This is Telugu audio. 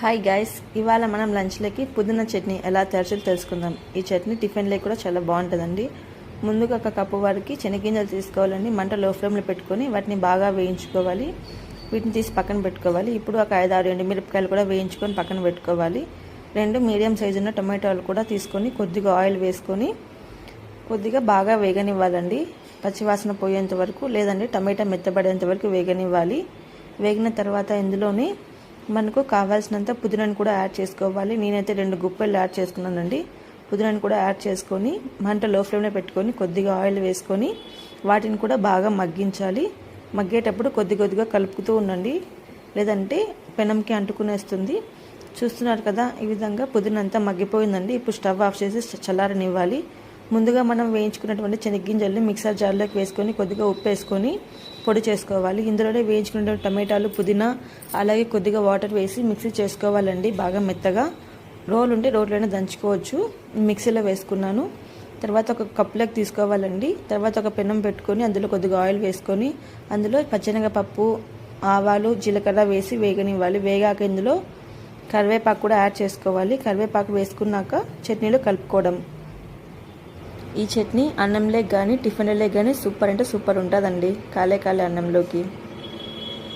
హాయ్ గైస్ ఇవాళ మనం లంచ్లోకి పుదీనా చట్నీ ఎలా తయారు తెలుసుకుందాం. ఈ చట్నీ టిఫిన్లో కూడా చాలా బాగుంటుందండి. ముందుగా ఒక కప్పు వరకు శనగింజలు తీసుకోవాలండి. మంట లో ఫ్లేమ్లో పెట్టుకొని వాటిని బాగా వేయించుకోవాలి. వీటిని తీసి పక్కన పెట్టుకోవాలి. ఇప్పుడు ఒక ఐదు ఆరు ఎండు మిరపకాయలు కూడా వేయించుకొని పక్కన పెట్టుకోవాలి. రెండు మీడియం సైజు ఉన్న టొమాటోలు కూడా తీసుకొని కొద్దిగా ఆయిల్ వేసుకొని కొద్దిగా బాగా వేగనివ్వాలండి. పచ్చివాసన పోయేంత వరకు లేదండి టమాటా మెత్తబడేంత వరకు వేగనివ్వాలి. వేగిన తర్వాత ఇందులోనే మనకు కావాల్సినంత పుదీనాను కూడా యాడ్ చేసుకోవాలి. నేనైతే రెండు గుప్పెలు యాడ్ చేసుకున్నానండి. పుదీనాను కూడా యాడ్ చేసుకొని మంట లో ఫ్లేమ్లో పెట్టుకొని కొద్దిగా ఆయిల్ వేసుకొని వాటిని కూడా బాగా మగ్గించాలి. మగ్గేటప్పుడు కొద్ది కొద్దిగా కలుపుతూ ఉండండి. లేదంటే పెనంకి అంటుకునేస్తుంది. చూస్తున్నారు కదా ఈ విధంగా పుదీన అంతా మగ్గిపోయిందండి. ఇప్పుడు స్టవ్ ఆఫ్ చేసి చల్లారనివ్వాలి. ముందుగా మనం వేయించుకున్నటువంటి శనగ్గింజల్ని మిక్సర్ జార్లోకి వేసుకొని కొద్దిగా ఉప్పు వేసుకొని పొడి చేసుకోవాలి. ఇందులోనే వేయించుకున్న టమాటాలు పుదీనా అలాగే కొద్దిగా వాటర్ వేసి మిక్సీ చేసుకోవాలండి. బాగా మెత్తగా. రోల్ ఉంటే రోట్లోనే దంచుకోవచ్చు. మిక్సీలో వేసుకున్నాను. తర్వాత ఒక కప్లోకి తీసుకోవాలండి. తర్వాత ఒక పెనం పెట్టుకొని అందులో కొద్దిగా ఆయిల్ వేసుకొని అందులో పచ్చనగపప్పు ఆవాలు జీలకర్ర వేసి వేగనివ్వాలి. వేగాక ఇందులో కరివేపాకు కూడా యాడ్ చేసుకోవాలి. కరివేపాకు వేసుకున్నాక చట్నీలో కలుపుకోవడం. ఈ చట్నీ అన్నంలోకి కానీ టిఫిన్లోకి కానీ సూపర్ అంటే సూపర్ ఉంటుందండి. కాలే కాలే అన్నంలోకి.